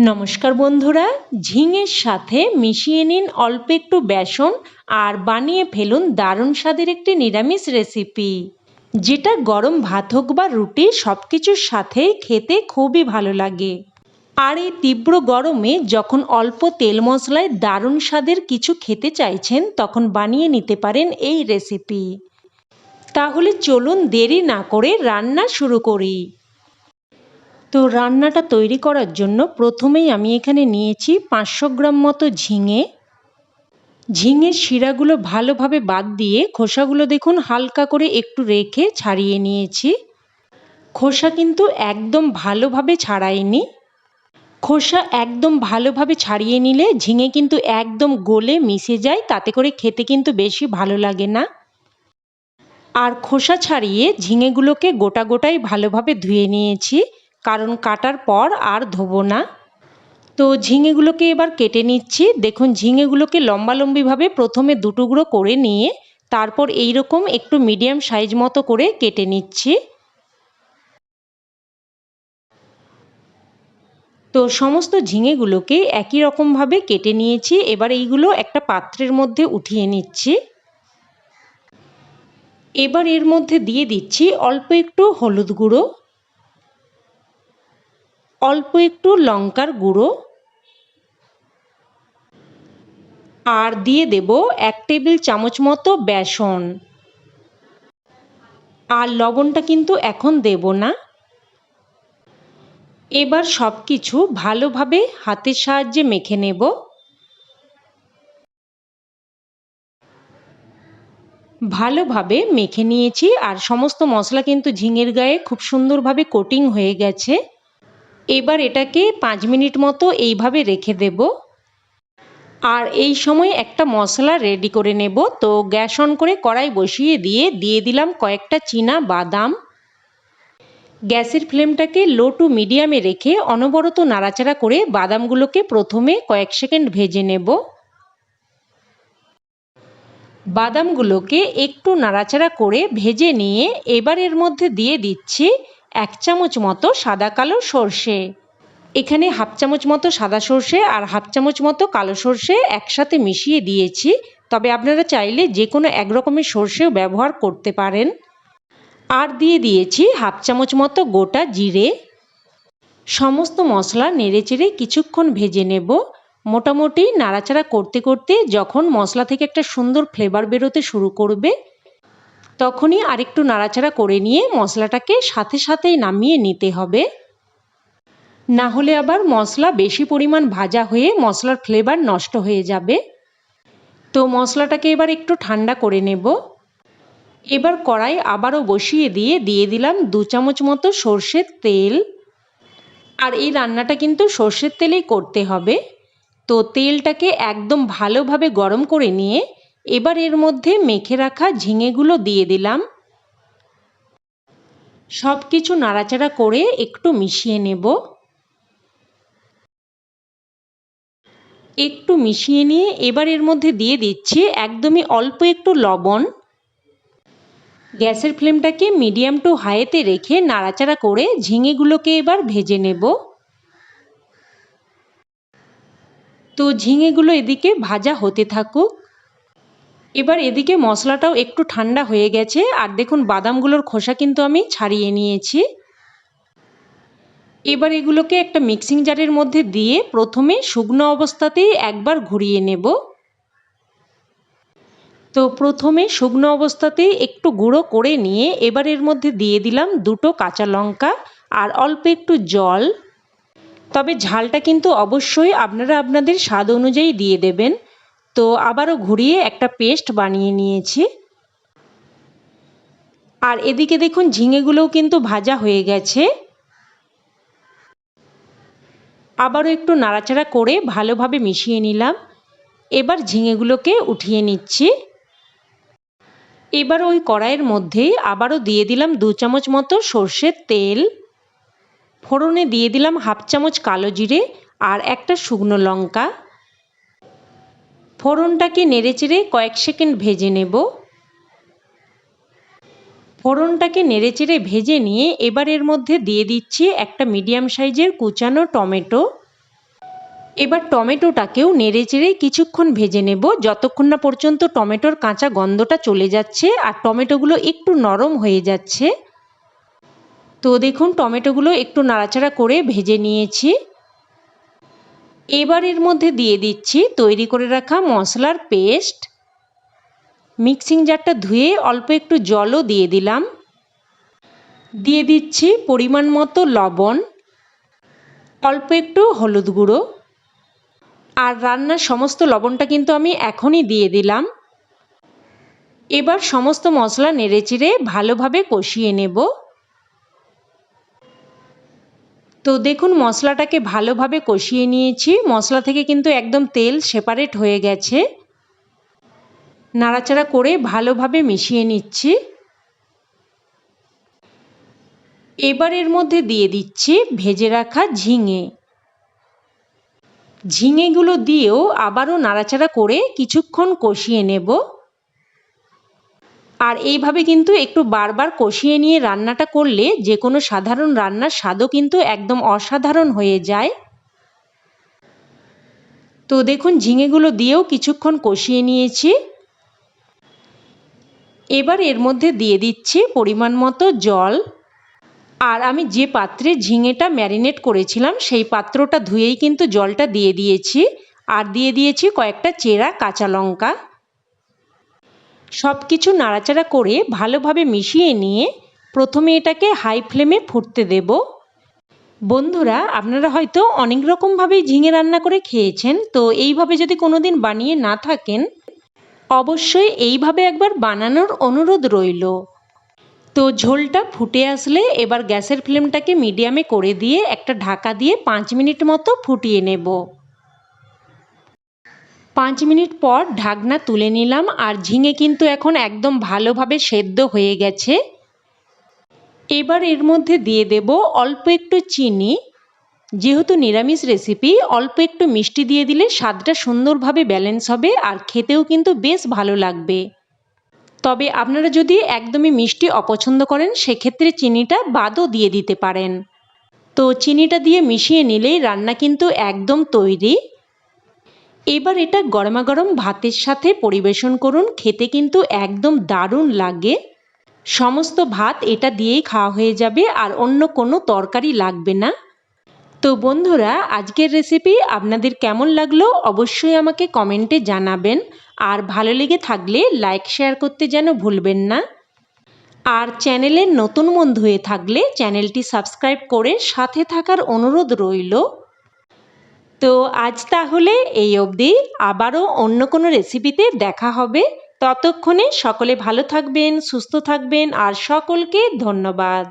নমস্কার বন্ধুরা, ঝিঙের সাথে মিশিয়ে নিন অল্প একটু বেসন আর বানিয়ে ফেলুন দারুণ স্বাদের একটি নিরামিষ রেসিপি। যেটা গরম ভাত হোক বা রুটি সব কিছুর সাথে খেতে খুবই ভালো লাগে। আর এই তীব্র গরমে যখন অল্প তেল মশলায় দারুণ স্বাদের কিছু খেতে চাইছেন, তখন বানিয়ে নিতে পারেন এই রেসিপি। তাহলে চলুন দেরি না করে রান্না শুরু করি। তো রান্নাটা তৈরি করার জন্য প্রথমেই আমি এখানে নিয়েছি পাঁচশো গ্রাম মতো ঝিঙে। ঝিঙের শিরাগুলো ভালোভাবে বাদ দিয়ে খোসাগুলো দেখুন হালকা করে একটু রেখে ছাড়িয়ে নিয়েছি। খোসা কিন্তু একদম ভালোভাবে ছাড়াইনি। খোসা একদম ভালোভাবে ছাড়িয়ে নিলে ঝিঙে কিন্তু একদম গলে মিশে যায়, তাতে করে খেতে কিন্তু বেশি ভালো লাগে না। আর খোসা ছাড়িয়ে ঝিঙেগুলোকে গোটা গোটাই ভালোভাবে ধুয়ে নিয়েছি। কারণ কাটার পর আর ধোবো না। তো ঝিঙেগুলোকে এবার কেটে নিচ্ছি। দেখুন, ঝিঙেগুলোকে লম্বালম্বিভাবে প্রথমে দুটুকরো করে নিয়ে তারপর এই রকম একটু মিডিয়াম সাইজ মতো করে কেটে নিচ্ছি। তো সমস্ত ঝিঙেগুলোকে একই রকমভাবে কেটে নিয়েছি। এবার এইগুলো একটা পাত্রের মধ্যে উঠিয়ে নিচ্ছি। এবার এর মধ্যে দিয়ে দিচ্ছি অল্প একটু হলুদ গুঁড়ো। অল্প একটু লঙ্কার গুঁড়ো। আর দিয়ে দেব এক টেবিল চামচ মতো বেসন। আর লবণটা কিন্তু এখন দেব না। এবার সব কিছু ভালোভাবে হাতের সাহায্যে মেখে নেব। ভালোভাবে মেখে নিয়েছি আর সমস্ত মশলা কিন্তু ঝিঙের গায়ে খুব সুন্দরভাবে কোটিং হয়ে গেছে। এবার এটাকে পাঁচ মিনিট মতো এইভাবে রেখে দেব। আর এই সময় একটা মশলা রেডি করে নেব। তো গ্যাস অন করে কড়াই বসিয়ে দিয়ে দিয়ে দিলাম কয়েকটা চীনা বাদাম। গ্যাসের ফ্লেমটাকে লো টু মিডিয়ামে রেখে অনবরত নাড়াচাড়া করে বাদামগুলোকে প্রথমে কয়েক সেকেন্ড ভেজে নেব। বাদামগুলোকে একটু নাড়াচাড়া করে ভেজে নিয়ে এবার এর মধ্যে দিয়ে দিচ্ছি এক চামচ মতো সাদা কালো সর্ষে। এখানে হাফ চামচ মতো সাদা সর্ষে আর হাফ চামচ মতো কালো সর্ষে একসাথে মিশিয়ে দিয়েছি। তবে আপনারা চাইলে যে কোনো এক রকমের সর্ষেও ব্যবহার করতে পারেন। আর দিয়ে দিয়েছি হাফ চামচ মতো গোটা জিরে। সমস্ত মশলা নেড়েচেড়ে কিছুক্ষণ ভেজে নেব। মোটামুটি নাড়াচাড়া করতে করতে যখন মশলা থেকে একটা সুন্দর ফ্লেভার বেরোতে শুরু করবে তখনই আরেকটু নাড়াচাড়া করে নিয়ে মশলাটাকে সাথে সাথেই নামিয়ে নিতে হবে। না হলে আবার মশলা বেশি পরিমাণ ভাজা হয়ে মশলার ফ্লেভার নষ্ট হয়ে যাবে। তো মশলাটাকে এবার একটু ঠান্ডা করে নেব। এবার কড়াই আবারও বসিয়ে দিয়ে দিয়ে দিলাম দু চামচ মতো সর্ষের তেল। আর এই রান্নাটা কিন্তু সর্ষের তেলেই করতে হবে। তো তেলটাকে একদম ভালোভাবে গরম করে নিয়ে এবার এর মধ্যে মেখে রাখা ঝিঙেগুলো দিয়ে দিলাম। সব কিছু নাড়াচাড়া করে একটু মিশিয়ে নেব। একটু মিশিয়ে নিয়ে এবার এর মধ্যে দিয়ে দিচ্ছি একদমই অল্প একটু লবণ। গ্যাসের ফ্লেমটাকে মিডিয়াম টু হাইতে রেখে নাড়াচাড়া করে ঝিঙেগুলোকে এবার ভেজে নেব। তো ঝিঙেগুলো এদিকে ভাজা হতে থাকুক। এবার এদিকে মশলাটাও একটু ঠান্ডা হয়ে গেছে, আর দেখুন বাদামগুলোর খোসা কিন্তু আমি ছাড়িয়ে নিয়েছি। এবার এগুলোকে একটা মিক্সিং জারের মধ্যে দিয়ে প্রথমে শুকনো অবস্থাতেই একবার ঘুরিয়ে নেব। তো প্রথমে শুকনো অবস্থাতেই একটু গুঁড়ো করে নিয়ে এবার এর মধ্যে দিয়ে দিলাম দুটো কাঁচা লঙ্কা আর অল্প একটু জল। তবে ঝালটা কিন্তু অবশ্যই আপনারা আপনাদের স্বাদ অনুযায়ী দিয়ে দেবেন। তো আবারও ঘুরিয়ে একটা পেস্ট বানিয়ে নিয়েছি। আর এদিকে দেখুন ঝিঙেগুলোও কিন্তু ভাজা হয়ে গেছে। আবারও একটু নাড়াচাড়া করে ভালোভাবে মিশিয়ে নিলাম। এবার ঝিঙেগুলোকে উঠিয়ে নিচ্ছি। এবার ওই কড়াইয়ের মধ্যেই আবারও দিয়ে দিলাম দু চামচ মতো সর্ষের তেল। ফোড়নে দিয়ে দিলাম হাফ চামচ কালো জিরে আর একটা শুকনো লঙ্কা। ফোড়নটাকে নেড়েচেড়ে কয়েক সেকেন্ড ভেজে নেব। ফোড়নটাকে নেড়েচেড়ে ভেজে নিয়ে এবার এর মধ্যে দিয়ে দিচ্ছি একটা মিডিয়াম সাইজের কুচানো টমেটো। এবার টমেটোটাকেও নেড়ে চেড়ে কিছুক্ষণ ভেজে নেব, যতক্ষণ না পর্যন্ত টমেটোর কাঁচা গন্ধটা চলে যাচ্ছে আর টমেটোগুলো একটু নরম হয়ে যাচ্ছে। তো দেখুন, টমেটোগুলো একটু নাড়াচাড়া করে ভেজে নিয়েছি। এবার এর মধ্যে দিয়ে দিচ্ছি তৈরি করে রাখা মশলার পেস্ট। মিক্সিং জারটা ধুয়ে অল্প একটু জলও দিয়ে দিলাম। দিয়ে দিচ্ছি পরিমাণ মতো লবণ, অল্প একটু হলুদ গুঁড়ো। আর রান্নার সমস্ত লবণটা কিন্তু আমি এখনই দিয়ে দিলাম। এবার সমস্ত মশলা নেড়েচেড়ে ভালোভাবে কষিয়ে নেব। তো দেখুন, মশলাটাকে ভালোভাবে কষিয়ে নিয়েছি। মশলা থেকে কিন্তু একদম তেল সেপারেট হয়ে গেছে। নাড়াচাড়া করে ভালোভাবে মিশিয়ে নিচ্ছি। এবার এর মধ্যে দিয়ে দিচ্ছি ভেজে রাখা ঝিঙে। ঝিঙেগুলো দিয়েও আবারও নাড়াচাড়া করে কিছুক্ষণ কষিয়ে নেব। আর এইভাবে কিন্তু একটু বারবার কষিয়ে নিয়ে রান্নাটা করলে যে কোনো সাধারণ রান্নার স্বাদও কিন্তু একদম অসাধারণ হয়ে যায়। তো দেখুন, ঝিঙেগুলো দিয়েও কিছুক্ষণ কষিয়ে নিয়েছি। এবার এর মধ্যে দিয়ে দিচ্ছি পরিমাণ মতো জল। আর আমি যে পাত্রে ঝিঙেটা ম্যারিনেট করেছিলাম, সেই পাত্রটা ধুয়েই কিন্তু জলটা দিয়ে দিয়েছি। আর দিয়ে দিয়েছি কয়েকটা চেরা কাঁচা লঙ্কা। সব কিছু নাড়াচাড়া করে ভালোভাবে মিশিয়ে নিয়ে প্রথমে এটাকে হাই ফ্লেমে ফুটতে দেব। বন্ধুরা, আপনারা হয়তো অনেক রকমভাবেই ঝিঙে রান্না করে খেয়েছেন, তো এইভাবে যদি কোনো দিন বানিয়ে না থাকেন, অবশ্যই এইভাবে একবার বানানোর অনুরোধ রইল। তো ঝোলটা ফুটে আসলে এবার গ্যাসের ফ্লেমটাকে মিডিয়ামে করে দিয়ে একটা ঢাকা দিয়ে পাঁচ মিনিট মতো ফুটিয়ে নেব। পাঁচ মিনিট পর ঢাকনা তুলে নিলাম আর ঝিঙে কিন্তু এখন একদম ভালোভাবে সেদ্ধ হয়ে গেছে। এবার এর মধ্যে দিয়ে দেব অল্প একটু চিনি। যেহেতু নিরামিষ রেসিপি অল্প একটু মিষ্টি দিয়ে দিলে স্বাদটা সুন্দরভাবে ব্যালেন্স হবে আর খেতেও কিন্তু বেশ ভালো লাগবে। তবে আপনারা যদি একদমই মিষ্টি অপছন্দ করেন, সেক্ষেত্রে চিনিটা বাদও দিয়ে দিতে পারেন। তো চিনিটা দিয়ে মিশিয়ে নিলেই রান্না কিন্তু একদম তৈরি। এবার এটা গরমা গরম ভাতের সাথে পরিবেশন করুন। খেতে কিন্তু একদম দারুণ লাগে। সমস্ত ভাত এটা দিয়েই খাওয়া হয়ে যাবে আর অন্য কোনো তরকারি লাগবে না। তো বন্ধুরা, আজকের রেসিপি আপনাদের কেমন লাগল অবশ্যই আমাকে কমেন্টে জানাবেন। আর ভালো লেগে থাকলে লাইক শেয়ার করতে যেন ভুলবেন না। আর চ্যানেলের নতুন বন্ধু হয়ে থাকলে চ্যানেলটি সাবস্ক্রাইব করে সাথে থাকার অনুরোধ রইল। তো আজ তাহলে এই অবধি। আবারও অন্য কোনো রেসিপিতে দেখা হবে। ততক্ষণে সকলে ভালো থাকবেন, সুস্থ থাকবেন, আর সকলকে ধন্যবাদ।